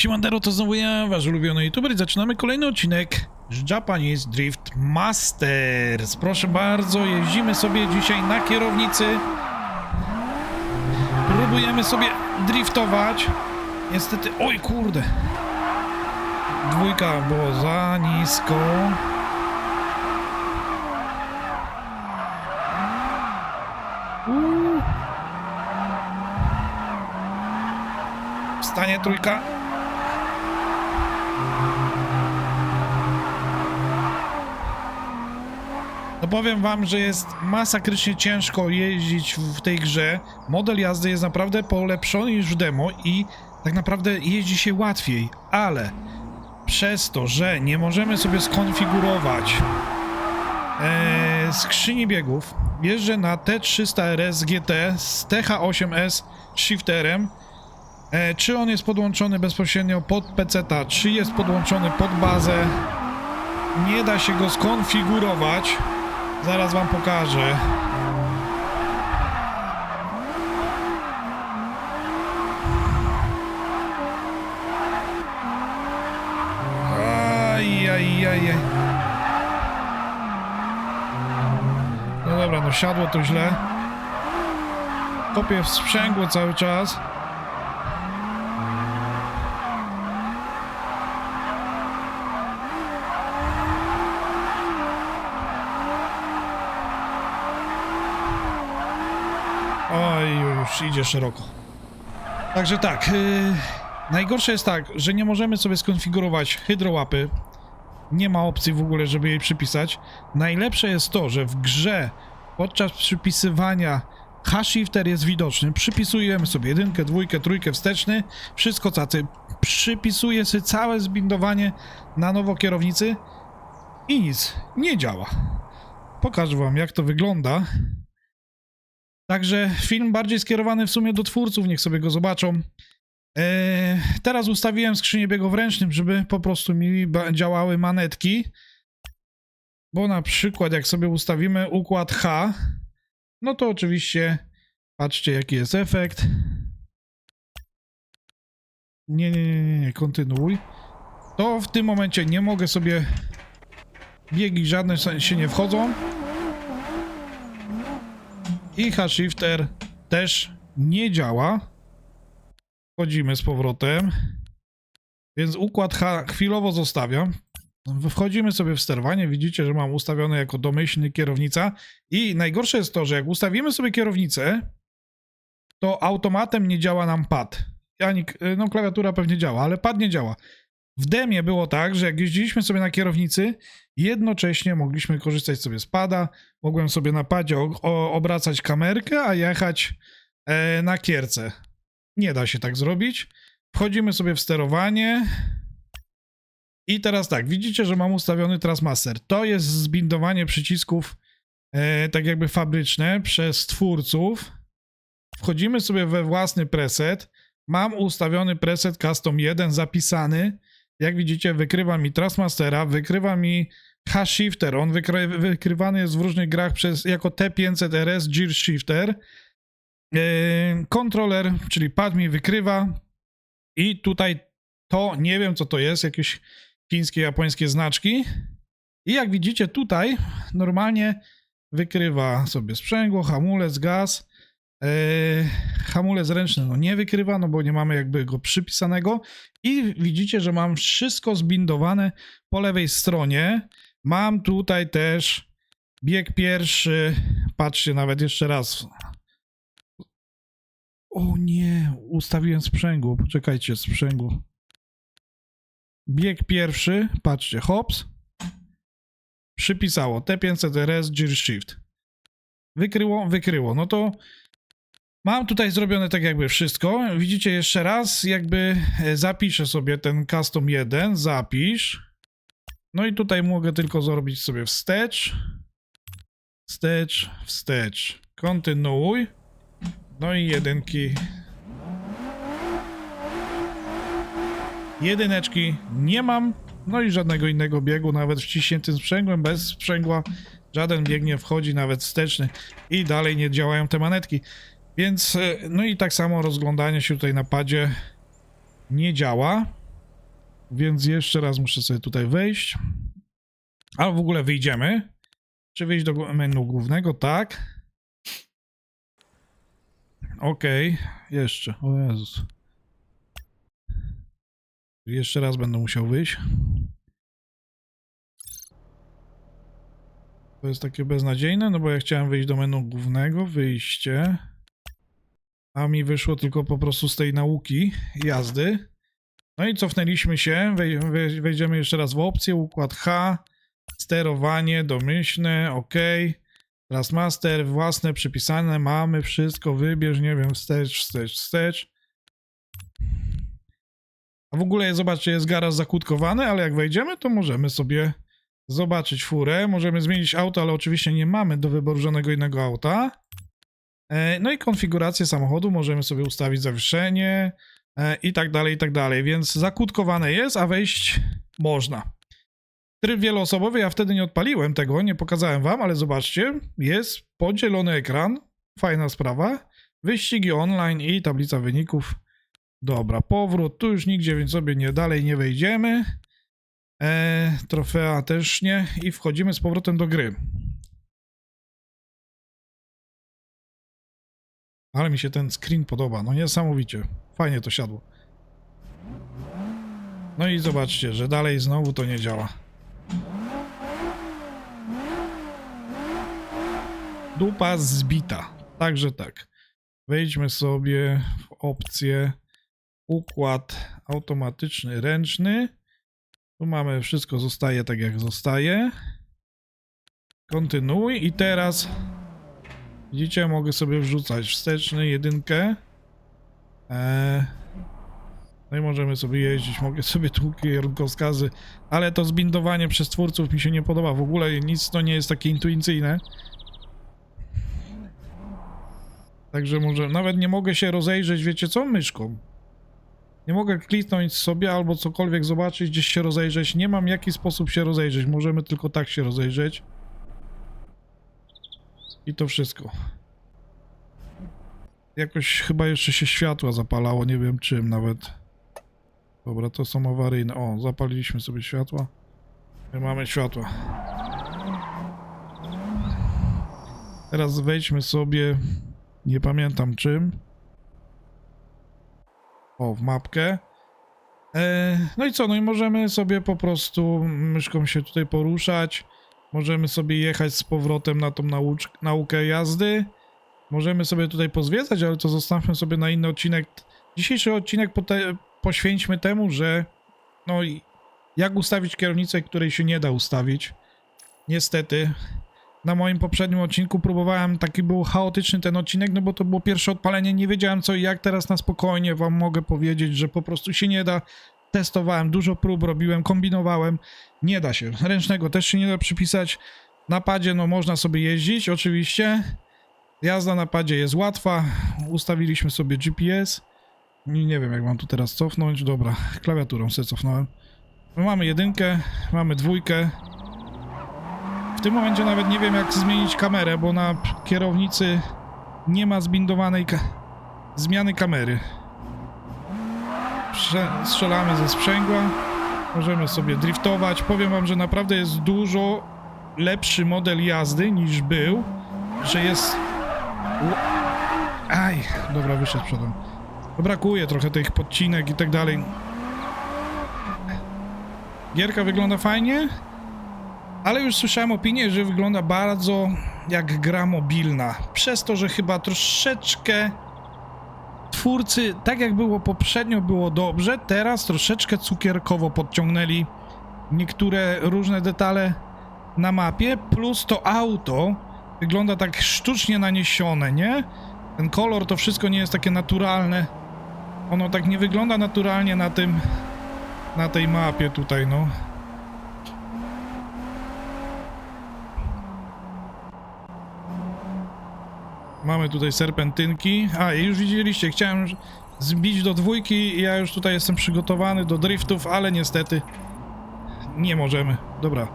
Siemandero, to znowu ja, wasz ulubiony youtuber i zaczynamy kolejny odcinek z Japanese Drift Masters. Proszę bardzo, jeździmy sobie dzisiaj na kierownicy. Próbujemy sobie driftować. Niestety, oj kurde. Dwójka było za nisko. Uuu. Wstanie trójka. Powiem wam, że jest masakrycznie ciężko jeździć w tej grze. Model jazdy jest naprawdę polepszony niż w demo i tak naprawdę jeździ się łatwiej, ale przez to, że nie możemy sobie skonfigurować e, skrzyni biegów, jeżdżę na T300 RS GT z TH8S shifterem. E, czy on jest podłączony bezpośrednio pod PC-ta, czy jest podłączony pod bazę, nie da się go skonfigurować. Zaraz wam pokażę. Aj, aj, aj, aj. No dobra, no siadło to źle. Kopię w sprzęgło cały czas. Oj, już idzie szeroko. Także tak, yy, najgorsze jest tak, że nie możemy sobie skonfigurować hydrołapy. Nie ma opcji w ogóle, żeby jej przypisać. Najlepsze jest to, że w grze podczas przypisywania H-shifter jest widoczny. Przypisujemy sobie jedynkę, dwójkę, trójkę wsteczny, wszystko cacy. Przypisuje sobie całe zbindowanie na nowo kierownicy i nic, nie działa. Pokażę wam jak to wygląda. Także film bardziej skierowany w sumie do twórców, niech sobie go zobaczą. Eee, teraz ustawiłem skrzynię biegów ręcznym, żeby po prostu mi działały manetki. Bo na przykład jak sobie ustawimy układ H, no to oczywiście patrzcie jaki jest efekt. Nie, nie, nie, nie, nie, kontynuuj. To w tym momencie nie mogę sobie biegi żadne się nie wchodzą. I H-Shifter też nie działa. Wchodzimy z powrotem. Więc układ H chwilowo zostawiam. Wchodzimy sobie w sterowanie. Widzicie, że mam ustawione jako domyślny kierownica. I najgorsze jest to, że jak ustawimy sobie kierownicę, to automatem nie działa nam pad. Ani, no klawiatura pewnie działa, ale pad nie działa. W demie było tak, że jak jeździliśmy sobie na kierownicy, jednocześnie mogliśmy korzystać sobie z pada, mogłem sobie na padzie obracać kamerkę, a jechać e, na kierce. Nie da się tak zrobić. Wchodzimy sobie w sterowanie. I teraz tak, widzicie, że mam ustawiony Trasmaster. To jest zbindowanie przycisków e, tak jakby fabryczne przez twórców. Wchodzimy sobie we własny preset. Mam ustawiony preset Custom 1 zapisany. Jak widzicie, wykrywa mi Trasmastera, wykrywa mi H-Shifter. On wykry, wykrywany jest w różnych grach przez, jako T500RS Gear Shifter. Yy, kontroler, czyli pad mi wykrywa. I tutaj to, nie wiem co to jest, jakieś chińskie, japońskie znaczki. I jak widzicie tutaj, normalnie wykrywa sobie sprzęgło, hamulec, gaz. Yy, hamulec ręczny no nie wykrywa, no bo nie mamy jakby go przypisanego. I widzicie, że mam wszystko zbindowane po lewej stronie. Mam tutaj też bieg pierwszy. Patrzcie nawet jeszcze raz. O nie, ustawiłem sprzęgło. Poczekajcie, sprzęgło. Bieg pierwszy, patrzcie, hops. Przypisało T500RS Gear Shift. Wykryło, wykryło. No to Mam tutaj zrobione tak jakby wszystko. Widzicie jeszcze raz, jakby e, zapiszę sobie ten custom 1, zapisz. No i tutaj mogę tylko zrobić sobie wstecz. Wstecz, wstecz. Kontynuuj. No i jedynki. Jedyneczki nie mam. No i żadnego innego biegu, nawet wciśniętym sprzęgłem, bez sprzęgła. Żaden bieg nie wchodzi, nawet wsteczny. I dalej nie działają te manetki. Więc, e, no i tak samo rozglądanie się tutaj na padzie nie działa. Więc jeszcze raz muszę sobie tutaj wejść. Ale w ogóle wyjdziemy. Czy wyjść do menu głównego? Tak. Okej, jeszcze. O Jezus. Jeszcze raz będę musiał wyjść. To jest takie beznadziejne, no bo ja chciałem wyjść do menu głównego, wyjście. A mi wyszło tylko po prostu z tej nauki jazdy. No i cofnęliśmy się, wej, wej, wejdziemy jeszcze raz w opcję, układ H, sterowanie, domyślne, ok. Teraz master, własne, przypisane, mamy wszystko, wybierz, nie wiem, wstecz, wstecz, wstecz. A w ogóle zobaczcie, jest garaż zakłódkowany, ale jak wejdziemy, to możemy sobie zobaczyć furę, możemy zmienić auto, ale oczywiście nie mamy do wyboru żadnego innego auta. E, No i konfigurację samochodu możemy sobie ustawić zawieszenie e, i tak dalej, i tak dalej, więc zakłódkowane jest, a wejść można. Tryb wieloosobowy, ja wtedy nie odpaliłem tego, nie pokazałem wam, ale zobaczcie, jest podzielony ekran, fajna sprawa, wyścigi online i tablica wyników. Dobra, powrót, tu już nigdzie, więc sobie nie dalej nie wejdziemy. E, trofea też nie i wchodzimy z powrotem do gry. Ale mi się ten screen podoba, no niesamowicie. Fajnie to siadło. No i zobaczcie, że dalej znowu to nie działa. Dupa zbita. Także tak. Wejdźmy sobie w opcję układ automatyczny ręczny. Tu mamy wszystko zostaje tak jak zostaje. Kontynuuj i teraz widzicie mogę sobie wrzucać wsteczny jedynkę. Eee, no i możemy sobie jeździć, mogę sobie tu kierunkowskazy, ale to zbindowanie przez twórców mi się nie podoba. W ogóle nic to nie jest takie intuicyjne. Także może nawet nie mogę się rozejrzeć, wiecie co, myszką. Nie mogę kliknąć sobie albo cokolwiek zobaczyć, gdzieś się rozejrzeć. Nie mam jaki sposób się rozejrzeć. Możemy tylko tak się rozejrzeć. I to wszystko. Jakoś chyba jeszcze się światła zapalało, nie wiem czym nawet. Dobra, to są awaryjne. O, zapaliliśmy sobie światła. My mamy światła. Teraz wejdźmy sobie, nie pamiętam czym. O, w mapkę. E, no i co, no i możemy sobie po prostu myszką się tutaj poruszać. Możemy sobie jechać z powrotem na tą naukę jazdy. Możemy sobie tutaj pozwiedzać, ale to zostawmy sobie na inny odcinek. Dzisiejszy odcinek poświęćmy temu, że no i jak ustawić kierownicę, której się nie da ustawić. Niestety. Na moim poprzednim odcinku próbowałem, taki był chaotyczny ten odcinek, no bo to było pierwsze odpalenie, nie wiedziałem co i jak, teraz na spokojnie wam mogę powiedzieć, że po prostu się nie da. Testowałem, dużo prób robiłem, kombinowałem, nie da się. Ręcznego też się nie da przypisać. Na padzie no można sobie jeździć, oczywiście. Jazda na padzie jest łatwa, ustawiliśmy sobie GPS. I nie wiem jak mam tu teraz cofnąć, dobra, klawiaturą sobie cofnąłem. No mamy jedynkę, mamy dwójkę, w tym momencie nawet nie wiem jak zmienić kamerę, bo na kierownicy nie ma zbindowanej ka zmiany kamery. Strzelamy ze sprzęgła. Możemy sobie driftować. Powiem wam, że naprawdę jest dużo lepszy model jazdy niż był. Że jest... Aj, dobra, wyszedł przodem. To brakuje trochę tych podcinek i tak dalej. Gierka wygląda fajnie, ale już słyszałem opinię, że wygląda bardzo jak gra mobilna. Przez to, że chyba troszeczkę twórcy, tak jak było poprzednio, było dobrze, teraz troszeczkę cukierkowo podciągnęli niektóre różne detale na mapie, plus to auto wygląda tak sztucznie naniesione, nie? Ten kolor, to wszystko nie jest takie naturalne. Ono tak nie wygląda naturalnie na tym, na tej mapie tutaj, no. Mamy tutaj serpentynki. A, i już widzieliście, chciałem zbić do dwójki ja już tutaj jestem przygotowany do driftów, ale niestety nie możemy. Dobra.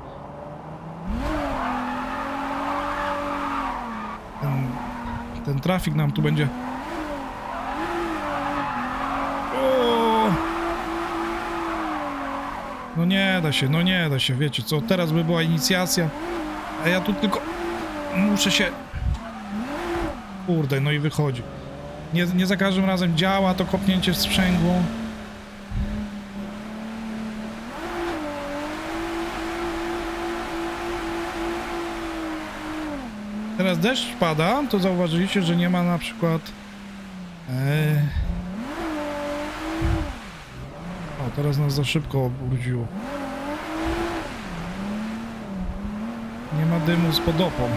Ten, ten trafik nam tu będzie... No nie da się, no nie da się, wiecie co, teraz by była inicjacja, a ja tu tylko muszę się... Kurde, no i wychodzi. Nie, nie za każdym razem działa to kopnięcie w sprzęgło. Teraz deszcz pada, to zauważyliście, że nie ma na przykład... Eee... O, teraz nas za szybko obrudziło. Nie ma dymu z podopą.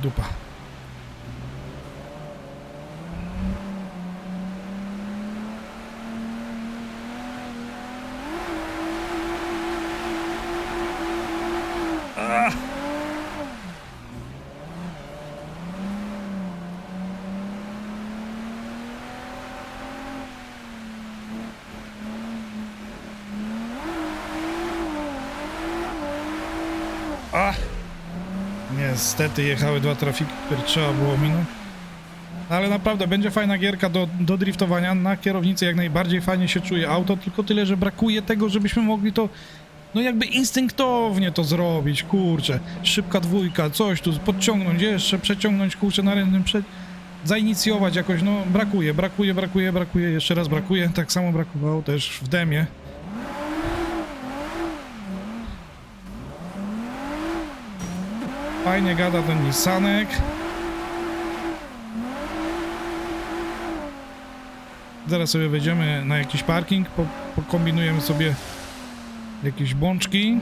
Dupa. Niestety jechały dwa trafiki, które trzeba było minąć. Ale naprawdę będzie fajna gierka do, do driftowania. Na kierownicy jak najbardziej fajnie się czuje auto, tylko tyle, że brakuje tego, żebyśmy mogli to no jakby instynktownie to zrobić, kurczę. Szybka dwójka, coś tu podciągnąć jeszcze, przeciągnąć, kurczę, na ręcznym przed... Zainicjować jakoś, no brakuje, brakuje, brakuje, brakuje, jeszcze raz brakuje. Tak samo brakowało też w demie. Fajnie gada ten Nissanek. Zaraz sobie wejdziemy na jakiś parking, po, pokombinujemy sobie jakieś bączki.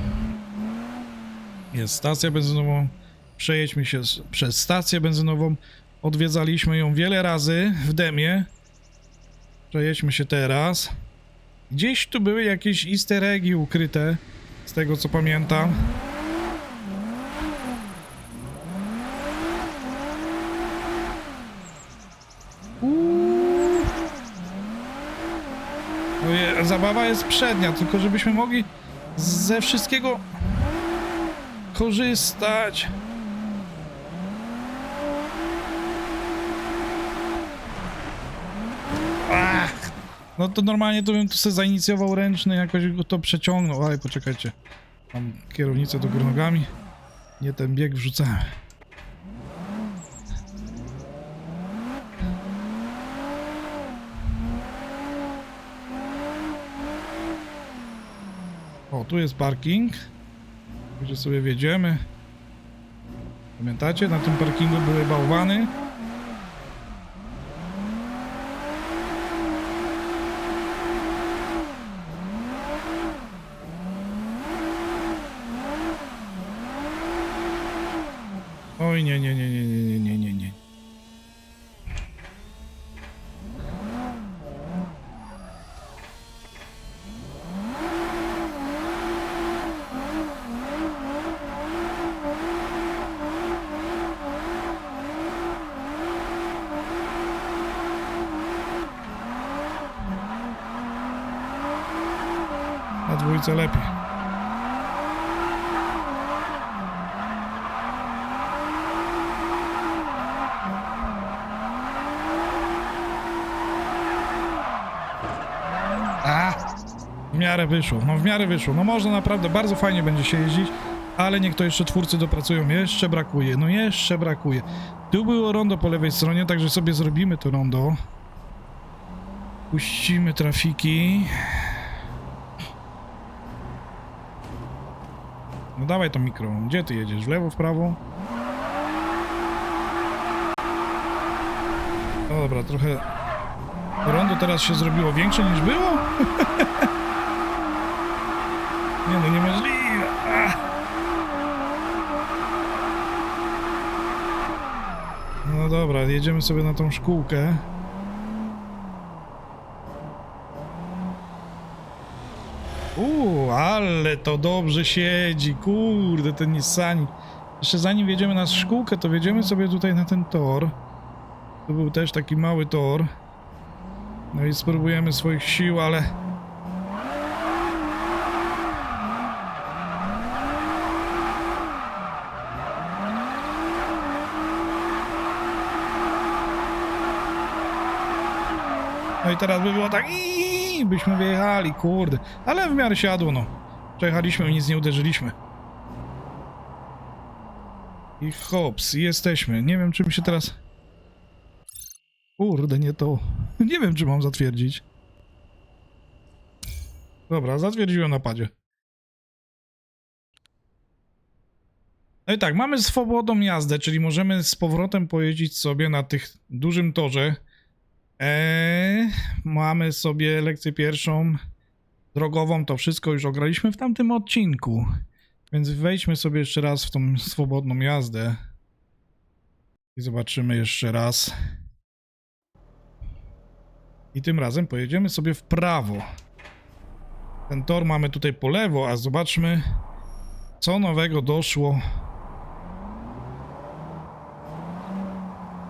Jest stacja benzynowa. Przejedźmy się z, przez stację benzynową. Odwiedzaliśmy ją wiele razy w demie. Przejedźmy się teraz. Gdzieś tu były jakieś easter eggi ukryte, z tego co pamiętam. Uuu. Zabawa jest przednia, tylko żebyśmy mogli ze wszystkiego korzystać. Ach, no to normalnie to bym tu sobie zainicjował ręczny, jakoś go to przeciągnął. Ale poczekajcie, mam kierownicę do góry nogami. Nie ten bieg wrzucałem. O, tu jest parking. Gdzie sobie wjedziemy. Pamiętacie? Na tym parkingu były bałwany. Oj, nie, nie, nie, nie, nie, nie. Na dwójce lepiej. A, w miarę wyszło, no w miarę wyszło. No można naprawdę, bardzo fajnie będzie się jeździć, ale niech to jeszcze twórcy dopracują. Jeszcze brakuje, no jeszcze brakuje. Tu było rondo po lewej stronie, także sobie zrobimy to rondo. Puścimy trafiki. No dawaj to mikro. Gdzie ty jedziesz? W lewo, w prawo? No dobra, trochę... Rondo teraz się zrobiło większe niż było? Nie no, niemożliwe. Ach. No dobra, jedziemy sobie na tą szkółkę. Uuu, ale to dobrze siedzi, kurde, ten Nissan. Jeszcze zanim wjedziemy na szkółkę, to wjedziemy sobie tutaj na ten tor. To był też taki mały tor. No i spróbujemy swoich sił, ale... No i teraz by było tak i byśmy wyjechali, kurde. Ale w miarę siadło, no. Przejechaliśmy i nic nie uderzyliśmy. I hops, jesteśmy. Nie wiem, czy mi się teraz... Kurde, nie to. Nie wiem, czy mam zatwierdzić. Dobra, zatwierdziłem na padzie. No i tak, mamy swobodną jazdę, czyli możemy z powrotem pojeździć sobie na tych dużym torze. Eee, mamy sobie lekcję pierwszą, drogową, to wszystko już ograliśmy w tamtym odcinku. Więc wejdźmy sobie jeszcze raz w tą swobodną jazdę. I zobaczymy jeszcze raz. I tym razem pojedziemy sobie w prawo. Ten tor mamy tutaj po lewo, a zobaczmy, co nowego doszło.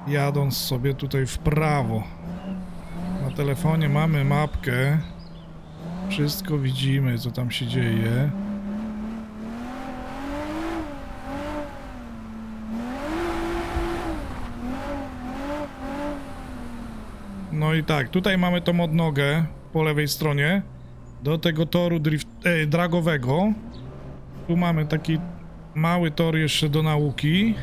Jadąc sobie tutaj w prawo. Na telefonie mamy mapkę. Wszystko widzimy, co tam się dzieje. No i tak, tutaj mamy tą odnogę po lewej stronie do tego toru drift, e, dragowego. Tu mamy taki mały tor jeszcze do nauki.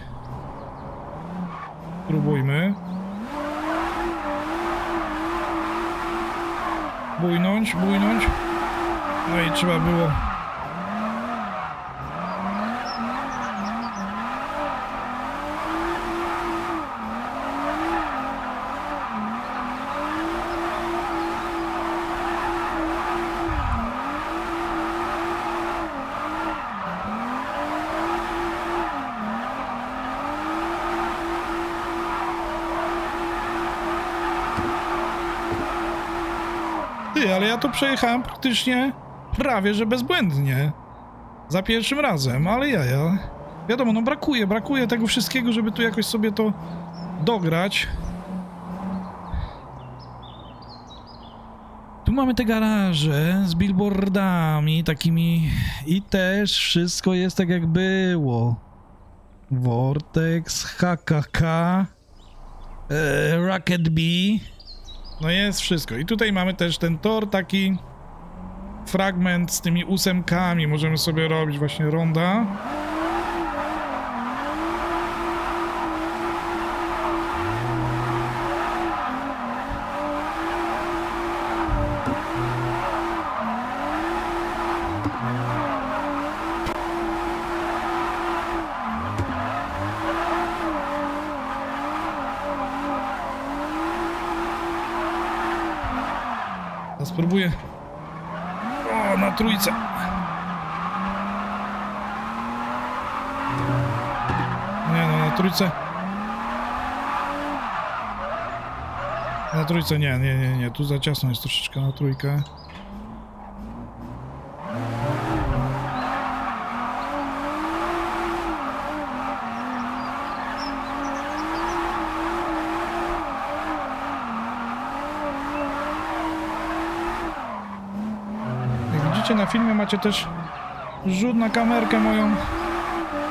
Bujnąć, bujnąć. No i trzeba było. Ty, ale to przejechałem praktycznie prawie, że bezbłędnie. Za pierwszym razem, ale ja, ja. Wiadomo, no brakuje, brakuje tego wszystkiego, żeby tu jakoś sobie to dograć. Tu mamy te garaże z billboardami takimi i też wszystko jest tak jak było. Vortex, HKK, e, Rocket Bee. No jest wszystko. I tutaj mamy też ten tor, taki fragment z tymi ósemkami. Możemy sobie robić właśnie ronda. Ja spróbuję. O, na trójce. Nie no, na trójce. Na trójce nie, nie, nie, nie. Tu za ciasno jest troszeczkę na trójkę. Jak widzicie na filmie macie też rzut na kamerkę moją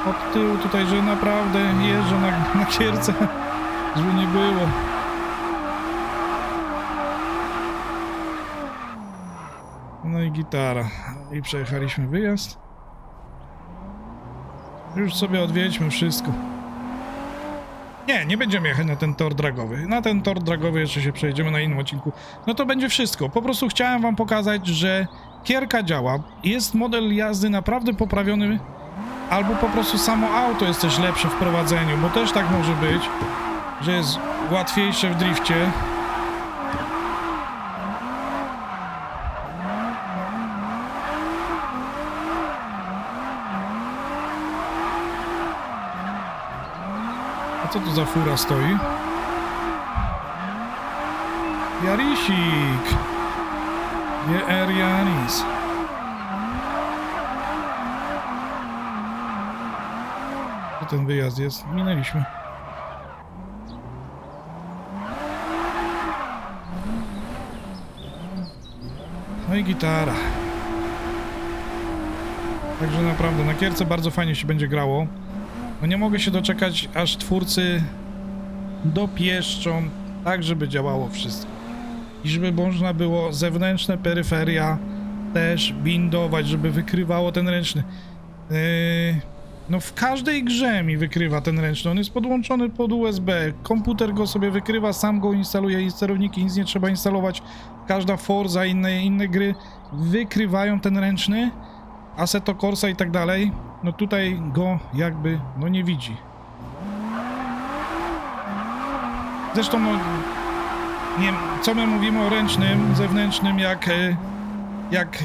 od tyłu tutaj, że naprawdę jeżdżę na, na kierce, żeby nie było. No i gitara. I przejechaliśmy wyjazd. Już sobie odwiedźmy wszystko. Nie, nie będziemy jechać na ten tor dragowy. Na ten tor dragowy jeszcze się przejedziemy na innym odcinku. No to będzie wszystko. Po prostu chciałem wam pokazać, że kierka działa. Jest model jazdy naprawdę poprawiony. Albo po prostu samo auto jest też lepsze w prowadzeniu, bo też tak może być, że jest łatwiejsze w drifcie. A co tu za fura stoi? Jarisik! GR Jaris. Ten wyjazd jest? Minęliśmy. No i gitara. Także naprawdę na kierce bardzo fajnie się będzie grało. No nie mogę się doczekać, aż twórcy dopieszczą, tak żeby działało wszystko. i żeby można było zewnętrzne peryferia też bindować, żeby wykrywało ten ręczny. Yy, no w każdej grze mi wykrywa ten ręczny, on jest podłączony pod USB, komputer go sobie wykrywa, sam go instaluje i sterowniki, nic nie trzeba instalować. Każda Forza, inne, inne gry wykrywają ten ręczny, Assetto Corsa i tak dalej. No tutaj go jakby, no nie widzi. Zresztą, no, nie wiem, co my mówimy o ręcznym, zewnętrznym, jak, e, jak,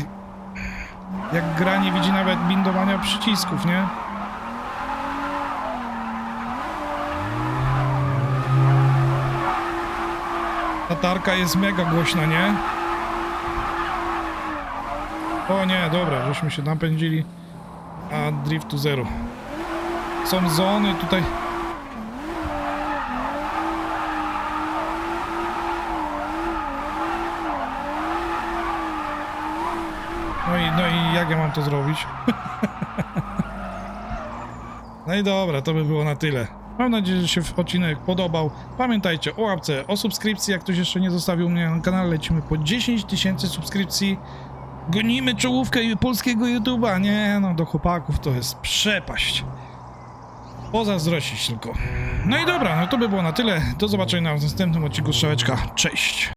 jak gra nie widzi nawet bindowania przycisków, nie? Latarka jest mega głośna, nie? O nie, dobra, żeśmy się napędzili. A drift to zero. Są zony tutaj. No i, no i jak ja mam to zrobić? no i dobra, to by było na tyle. Mam nadzieję, że się odcinek podobał. Pamiętajcie o łapce, o subskrypcji. Jak ktoś jeszcze nie zostawił mnie na kanale, lecimy po 10 tysięcy subskrypcji. Gonimy czołówkę polskiego YouTube'a. Nie, no do chłopaków to jest przepaść. Pozazdrościć tylko. No i dobra, no to by było na tyle. Do zobaczenia w następnym odcinku Strzałeczka. Cześć!